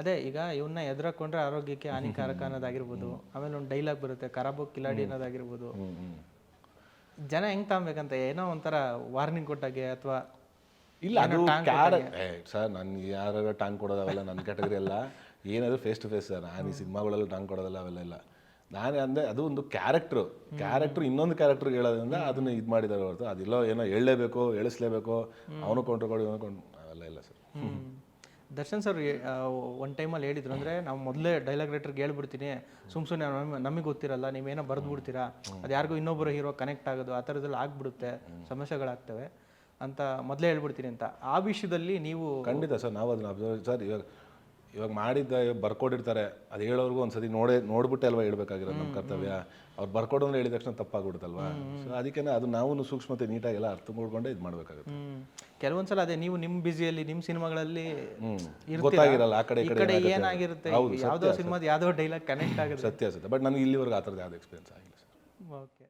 ಅದೇ ಈಗ ಇವನ್ನ ಎದುರಾಕೊಂಡ್ರೆ ಆರೋಗ್ಯಕ್ಕೆ ಹಾನಿಕಾರಕ ಅನ್ನೋದಾಗಿರ್ಬೋದು. ಆಮೇಲೆ ಒಂದು ಡೈಲಾಗ್ ಬರುತ್ತೆ ಕರಾಬು ಕಿಲಾಡಿ ಅನ್ನೋದಾಗಿರ್ಬೋದು. ಜನ ಹೆಂಗ್ ತಗೊಬೇಕಂತ? ಏನೋ ಒಂಥರ ವಾರ್ನಿಂಗ್ ಕೊಟ್ಟಾಗೆ ಅಥವಾ ಇಲ್ಲ ಅದು ಕ್ಯಾರ ಸರ್ ನನ್ ಯಾರು ಟಾಂಗ್ ಕೊಡೋದು ಅವೆಲ್ಲ ನನ್ನ ಕ್ಯಾಟಗರಿ ಎಲ್ಲ ಏನಾದ್ರು ಫೇಸ್ ಟು ಫೇಸ್ ಸರ್ ನಾನು ಈ ಸಿನಿಮಾಗಳೆಲ್ಲ ಟಾಂಗ್ ಕೊಡೋದಲ್ಲ ಅವೆಲ್ಲ ಇಲ್ಲ. ನಾನು ಅಂದ್ರೆ ಅದು ಒಂದು ಕ್ಯಾರೆಕ್ಟ್ರು ಕ್ಯಾರೆಕ್ಟ್ರ್ ಇನ್ನೊಂದು ಕ್ಯಾರೆಕ್ಟರ್ ಹೇಳೋದ್ರಿಂದ ಅದನ್ನ ಇದು ಮಾಡಿದಾರೆ ಹೊರತು. ಅದಿಲ್ಲೋ ಏನೋ ಹೇಳಲೇಬೇಕು ಹೇಳಿಸ್ಲೇಬೇಕು ಅವನು ಕೊಂಡ್ರು ಕೊಡಿ ಇವನು ಕೊಂಡು ಅವೆಲ್ಲ ಇಲ್ಲ ಸರ್. ದರ್ಶನ್ ಸರ್ ಒನ್ ಟೈಮಲ್ಲಿ ಹೇಳಿದ್ರು ಅಂದರೆ ನಾವು ಮೊದಲೇ ಡೈಲಾಗ್ ರೈಟರ್ಗೆ ಹೇಳ್ಬಿಡ್ತೀನಿ ಸುಮ್ ಸುಮ್ಮನೆ ನಮಗೆ ಗೊತ್ತಿರಲ್ಲ ನೀವೇನೋ ಬರೆದು ಬಿಡ್ತೀರಾ ಅದು ಯಾರಿಗೂ ಇನ್ನೊಬ್ಬರು ಹೀರೋ ಕನೆಕ್ಟ್ ಆಗೋದು ಆ ಥರದಲ್ಲಿ ಆಗ್ಬಿಡುತ್ತೆ ಸಮಸ್ಯೆಗಳಾಗ್ತವೆ ಅಂತ ಮೊದಲೇ ಹೇಳ್ಬಿಡ್ತೀನಿ ಅಂತ. ಆ ವಿಷಯದಲ್ಲಿ ನೀವು ಖಂಡಿತ ಸರ್ ನಾವು ಅದನ್ನ ಅಬ್ಸರ್ವ್ ಸರ್ ಇವಾಗ ಇವಾಗ ಮಾಡಿದ್ದ ಬರ್ಕೊಡಿರ್ತಾರೆ ಅದು ಹೇಳೋರ್ಗು ಒಂದ್ಸತಿ ನೋಡೇ ನೋಡ್ಬಿಟ್ಟೆ ಅಲ್ವಾ ಹೇಳ್ಬೇಕಾಗಿರೋದು ನಮ್ಮ ಕರ್ತವ್ಯ. ಅವ್ರು ಬರ್ಕೊಡು ಅಂದ್ರೆ ಹೇಳಿದ ತಕ್ಷಣ ತಪ್ಪಾಗ್ಬಿಡುತ್ತಲ್ವಾ? ಸೊ ಅದಕ್ಕೆ ಅದು ನಾವು ಸೂಕ್ಷ್ಮತೆ ನೀಟಾಗಿ ಎಲ್ಲ ಅರ್ಥ ಮಾಡ್ಕೊಂಡೆ ಇದು ಮಾಡಬೇಕಾಗುತ್ತೆ. ಕೆಲವೊಂದ್ಸಲ ಅದೇ ನೀವು ನಿಮ್ಮ ಬಿಸಿಯಲ್ಲಿ ನಿಮ್ಮ ಸಿನಿಮಾಗಳಲ್ಲಿ. ಗೊತ್ತಾಗಿರಲ್ಲ ಆ ಕಡೆ ಈ ಕಡೆ ಏನಾಗಿರುತ್ತೆ? ಯಾವ್ದೋ ಸಿನಿಮಾದ ಯಾವ್ದೋ ಡೈಲಾಗ್ ಕನೆಕ್ಟ್ ಆಗುತ್ತೆ. ಸತ್ಯ ಸತ್ಯ. ಬಟ್ ನನಗೆ ಇಲ್ಲಿವರೆಗೂ ಆ ಥರದ್ದು ಯಾವ್ದು ಎಕ್ಸ್ಪೀರಿಯನ್ಸ್ ಆಗಿಲ್ಲ. Sir okay